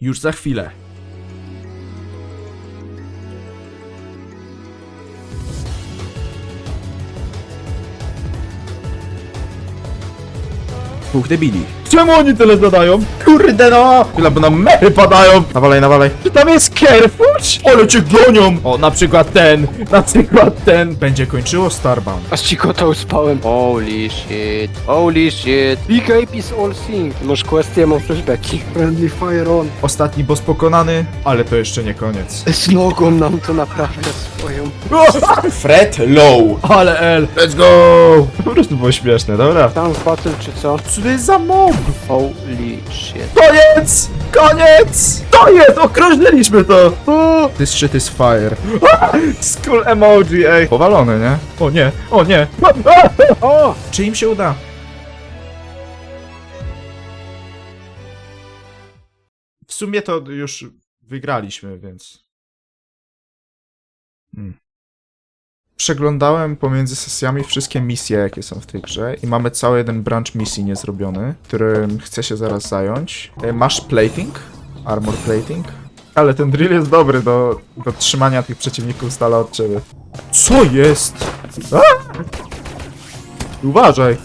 Już za chwilę. Dwóch debili. Czemu oni tyle zadają? Kurde no! Tyle, bo nam mechy padają! Nawalaj, nawalaj. Czy tam jest Kerfuć? Ale cię gonią! O, na przykład ten, na przykład ten. Będzie kończyło Starbound. A z Chikotą spałem. Holy shit. Holy shit. Big Ape is all thing. Masz kwestię, mam flashbacki. Friendly fire on. Ostatni boss pokonany, ale to jeszcze nie koniec. Z nogą nam to naprawia swoją. Fred Low. Ale L. Let's go! Po prostu było śmieszne, dobra. Tam battle czy co? Co to jest za mob? Holy shit. Koniec! Koniec! To jest! Okrążyliśmy to! O, This shit is fire. Skull emoji, ej. Powalony, nie? O nie, o nie. O! Czy im się uda? W sumie to już wygraliśmy, więc... Hmm. Przeglądałem pomiędzy sesjami wszystkie misje, jakie są w tej grze i mamy cały jeden branch misji niezrobiony, którym chcę się zaraz zająć. E, Masz plating? Armor plating? Ale ten drill jest dobry do, do trzymania tych przeciwników z dala od ciebie. Co jest? A! Uważaj!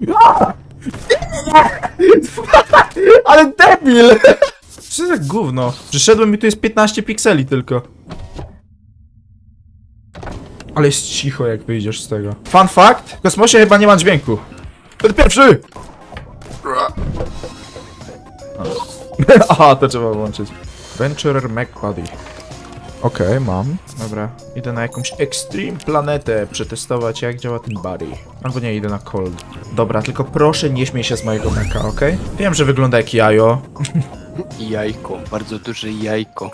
Ale debil! Co za gówno? Przyszedłem i tu jest 15 pikseli tylko. Ale jest cicho jak wyjdziesz z tego. Fun fact, w kosmosie chyba nie ma dźwięku. Ten pierwszy! Aha, to trzeba włączyć. Venturer MacBuddy. Okej, mam. Dobra, idę na jakąś extreme planetę przetestować jak działa ten buddy. Albo nie, idę na cold. Dobra, tylko proszę nie śmiej się z mojego meka, okej? Wiem, że wygląda jak jajo. Jajko. Bardzo duże jajko.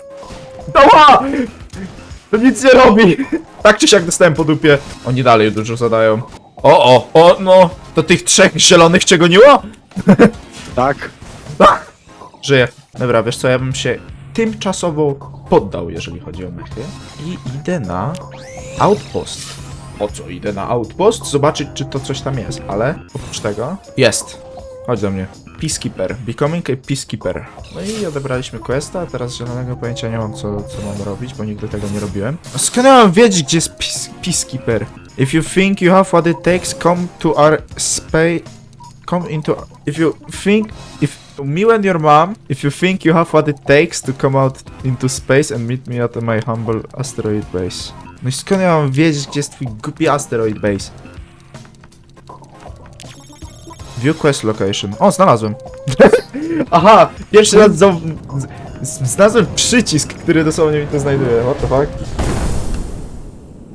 Doła! To nic nie robi! Tak czy siak dostałem po dupie. Oni dalej dużo zadają. O, o, o, no! To tych trzech zielonych cię goniło? Tak. Ach! Żyję. Dobra, wiesz co, ja bym się tymczasowo poddał, jeżeli chodzi o mechy. I idę na outpost. O co idę na outpost? Zobaczyć, czy to coś tam jest, ale oprócz tego... Jest. Chodź do mnie. Peacekeeper. Becoming a Peacekeeper. No i odebraliśmy questa, a teraz zielonego pojęcia nie mam, co, co mam robić, bo nigdy tego nie robiłem. Skąd mam wiedzieć, gdzie jest peace, Peacekeeper? If you think you have what it takes, come to our space... Come into... If you think... If... Me and your mom, if you think you have what it takes to come out into space and meet me at my humble asteroid base. No i skąd ja mam wiedzieć, gdzie jest twój głupi asteroid base? View quest location. O, znalazłem. Aha, pierwszy raz za... znalazłem przycisk, który dosłownie mi to znajduje. What the fuck?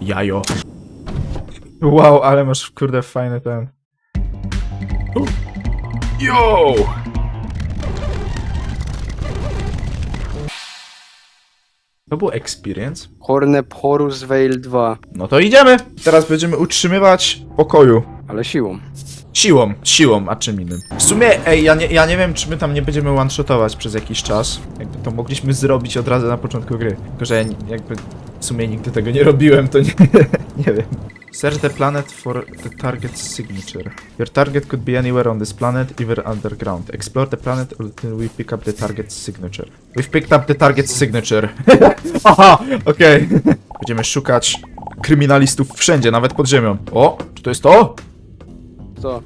Jajo. Wow, ale masz kurde fajny ten. Yo! To był experience. Hornep Horus Veil 2. No to idziemy! Teraz będziemy utrzymywać pokoju. Ale siłą. Siłą, siłą, a czym innym. W sumie, ej, ja nie, ja nie wiem, czy my tam nie będziemy one-shotować przez jakiś czas. Jakby to mogliśmy zrobić od razu na początku gry. Tylko, że ja jakby w sumie nigdy tego nie robiłem, to nie, nie wiem. Search the planet for the target signature. Your target could be anywhere on this planet, either underground. Explore the planet until we pick up the target signature. We've picked up the target signature. Aha, okej. Będziemy szukać kryminalistów wszędzie, nawet pod ziemią. O, czy to jest to? Co?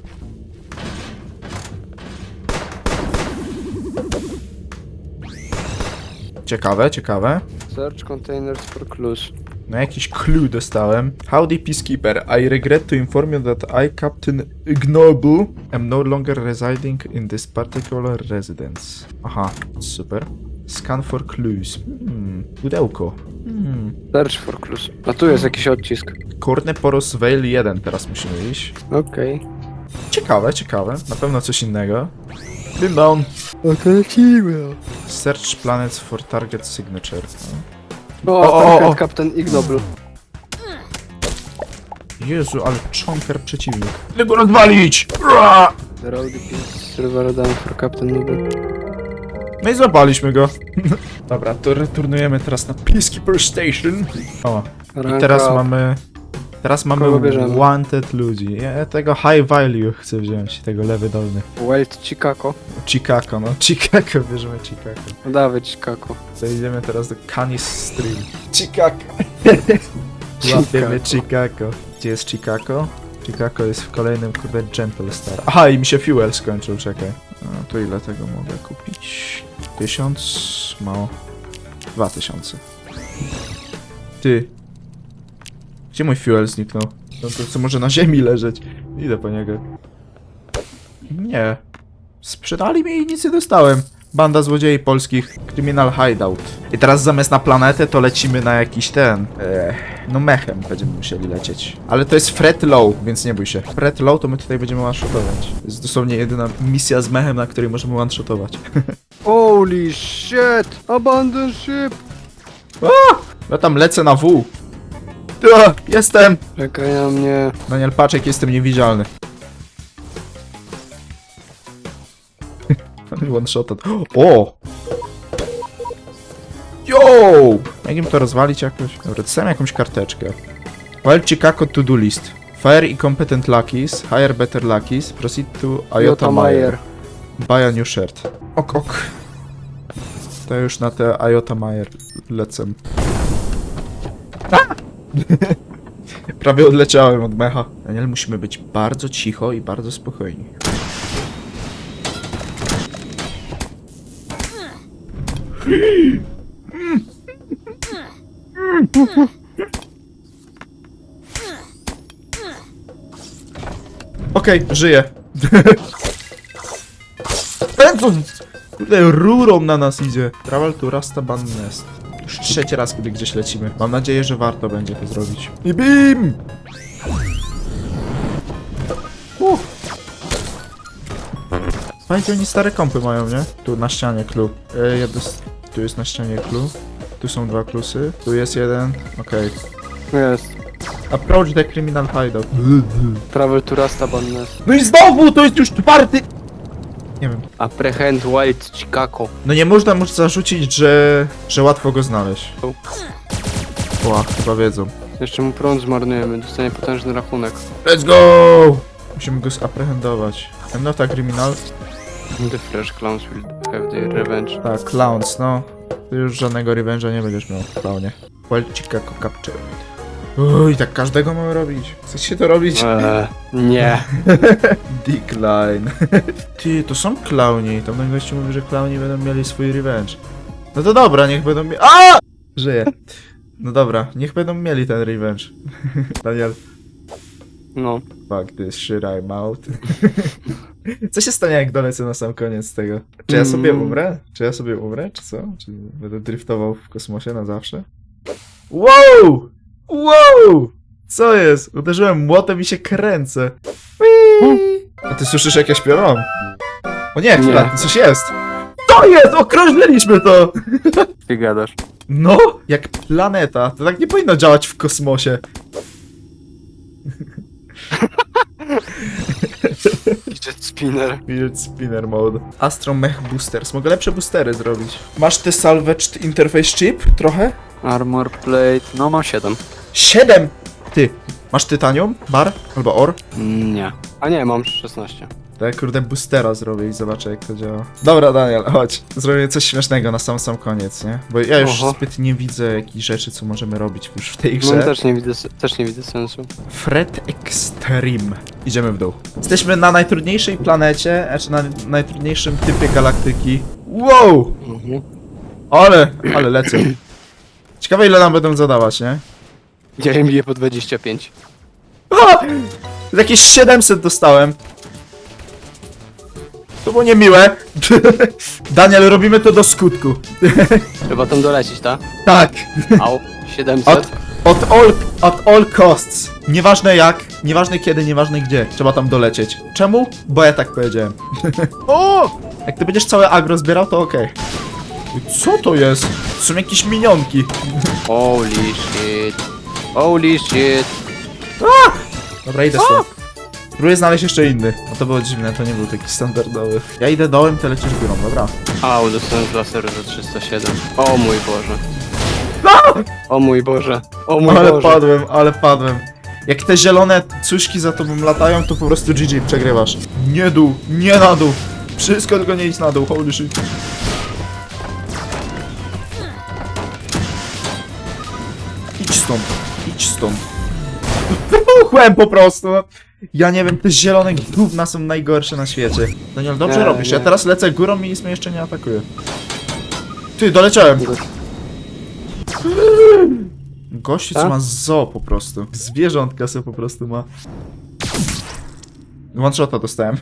Ciekawe, ciekawe. Search containers for clues. No jakiś clue dostałem. Howdy Peacekeeper, I regret to inform you that I, Captain Ignoble, am no longer residing in this particular residence. Aha, super. Scan for clues. Hmm, pudełko. Hmm. Search for clues. A tu jest jakiś odcisk. Korne Poros Veil 1 teraz musimy iść. Okej. Ciekawe, ciekawe. Na pewno coś innego. Dim down. Okej, Search planets for target signature. O, O, o, o. o, Captain Ignoble. Jezu, ale czonker przeciwnik. Ile go rozwalić! Road is server down for Captain Ignoble. No i złapaliśmy go. Dobra, to returnujemy teraz na Peacekeeper Station. O, i teraz up. mamy Teraz mamy Kogo bierzemy? wanted ludzi. Ja tego high value chcę wziąć, tego lewy dolny. Wild Chicago. Chicago, no. Chicago, bierzemy Chicago. No dawaj Chicago. To idziemy teraz do Canis Stream. Chicago. Łapiemy Chicago. Gdzie jest Chicago? Chicago jest w kolejnym kurde Gentle Star. Aha, i mi się fuel skończył, czekaj. No, to ile tego mogę kupić? Tysiąc? Mało. Dwa tysiące. Ty. Gdzie mój fuel zniknął? No to co może na ziemi leżeć? Idę po niego. Nie. Sprzedali mi i nic nie dostałem. Banda złodziei polskich. Criminal Hideout. I teraz zamiast na planetę to lecimy na jakiś ten... E, no mechem będziemy musieli lecieć. Ale to jest Fred Low, więc nie bój się. Fred Low to my tutaj będziemy one-shotować. To jest dosłownie jedyna misja z mechem, na której możemy one-shotować. Holy shit! Abandon ship! Ja tam lecę na W. Ja, jestem! Czekaj na mnie. Daniel Paczek, jestem niewidzialny. One shot. O! Yo! Jak im to rozwalić jakoś? Dobra, dostałem jakąś karteczkę. Wild Chicago to-do list. Fire i competent luckies, hire better luckies, proceed to Iota Meyer. Buy a new shirt. Ok, ok. To już na te Iota Meyer lecę. A! Prawie odleciałem od mecha. Daniel, musimy być bardzo cicho i bardzo spokojni. Okej, żyję. Pędząc! Kurde, rurą na nas idzie. Travel to Rasta Band Nest. Już trzeci raz, kiedy gdzieś lecimy. Mam nadzieję, że warto będzie to zrobić. I bim! Uh. Fajnie, oni stare kompy mają, nie? Tu na ścianie clue. E, ja dos- tu jest na ścianie clue. Tu są dwa klusy. Tu jest jeden. Okej. Jest. Approach the criminal hideout. Travel to Rasta. No i znowu, to jest już czwarty! Nie wiem. Apprehend Wild Chicago. No nie można mu zarzucić, że, że łatwo go znaleźć. Ła, chyba wiedzą. Jeszcze mu prąd zmarnujemy, dostanie potężny rachunek. Let's go! Musimy go zaprehendować. I'm not a criminal. The fresh clowns will have their revenge. Tak, clowns, no. Ty już żadnego revenge'a nie będziesz miał, clownie. Wild Chicago Capture. Uj, tak każdego mamy robić. Chcecie to robić? Eee, nie. Decline. Ty, to są klauni. Tam ten gościu mówi, że klauni będą mieli swój revenge. No to dobra, niech będą mieli... A! Żyję. No dobra, niech będą mieli ten revenge. Daniel, No. fuck this shit, I'm out. Co się stanie, jak dolecę na sam koniec tego? Czy ja sobie Mm. umrę? Czy ja sobie umrę, czy co? Czy będę driftował w kosmosie na zawsze? Wow! Wow! Co jest? Uderzyłem młotem i się kręcę. Whee! A ty słyszysz jak ja śpiewam? O nie, chwila, Nie. coś jest! To jest! Okrążyliśmy to! Ty gadasz. No, jak planeta. To tak nie powinno działać w kosmosie. Jet spinner. Field Spinner Mode. Astro Mech Boosters. Mogę lepsze boostery zrobić. Masz te salvaged interface chip? Trochę? Armor plate. No mam 7. Siedem! Ty, masz tytanium? Bar? Albo or? Nie. A nie, mam 16. Tak, kurde, boostera zrobię i zobaczę jak to działa. Dobra, Daniel, chodź. Zrobimy coś śmiesznego na sam sam koniec, nie? Bo ja już Oho. zbyt nie widzę jakichś rzeczy, co możemy robić już w tej No grze. też nie widzę, też nie widzę sensu. Fred Extreme. Idziemy w dół. Jesteśmy na najtrudniejszej planecie, znaczy na najtrudniejszym typie galaktyki. Wow! Mhm. Ale, ale lecę. Ciekawe ile nam będą zadawać, nie? Ja im biję po 25. A! Jakieś 700 dostałem. To było niemiłe. Daniel, robimy to do skutku. Trzeba tam dolecieć, tak? Tak. Au. 700. Od, od, all, od all costs. Nieważne jak, nieważne kiedy, nieważne gdzie. Trzeba tam dolecieć. Czemu? Bo ja tak powiedziałem. o! Jak ty będziesz całe agro zbierał, to okej. Co to jest? Są jakieś minionki. Holy shit. Holy shit. Dobra, idę stąd. Próbuję znaleźć jeszcze inny. No to było dziwne, to nie był taki standardowy. Ja idę dołem, ty lecisz górą, dobra. Au, dostałem z laseru za 307. O mój Boże. O mój Boże. O mój Ale Boże. padłem, ale padłem. Jak te zielone cuszki za tobą latają, to po prostu GG, przegrywasz. Nie dół, nie na dół. Wszystko tylko nie idź na dół, holy shit. Idź stąd, idź stąd. Wybuchłem po prostu. Ja nie wiem, te zielone gówna są najgorsze na świecie. Daniel, dobrze Nie, robisz. Ja nie. teraz lecę górą i nic mnie jeszcze nie atakuje. Ty, doleciałem. Gościu, co A? ma zo po prostu. Zwierzątka sobie po prostu ma. One shota dostałem.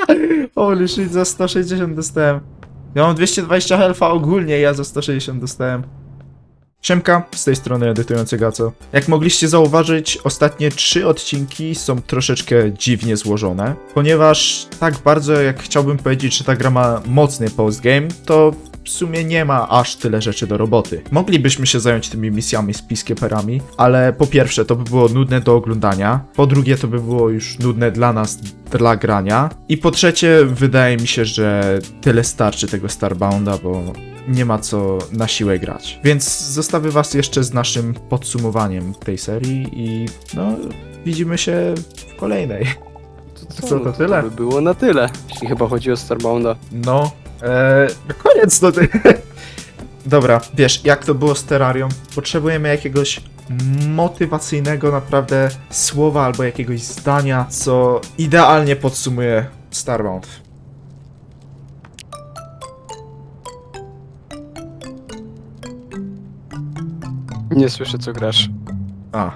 Holy shit, za 160 dostałem. Ja mam 220 health'a ogólnie, ja za 160 dostałem. Siemka, z tej strony edytujący Gaco. Jak mogliście zauważyć, ostatnie trzy odcinki są troszeczkę dziwnie złożone, ponieważ tak bardzo jak chciałbym powiedzieć, że ta gra ma mocny postgame, to w sumie nie ma aż tyle rzeczy do roboty. Moglibyśmy się zająć tymi misjami z peacekeeperami, ale po pierwsze to by było nudne do oglądania, po drugie to by było już nudne dla nas, dla grania i po trzecie wydaje mi się, że tyle starczy tego Starbounda, bo nie ma co na siłę grać. Więc zostawię was jeszcze z naszym podsumowaniem tej serii i no widzimy się w kolejnej. Co, to tyle? by było na tyle, jeśli chyba chodzi o Starbounda. No, e, koniec do tej. Dobra, wiesz, jak to było z Terrarią? Potrzebujemy jakiegoś motywacyjnego naprawdę słowa albo jakiegoś zdania, co idealnie podsumuje Starbound. Nie słyszę co grasz. A,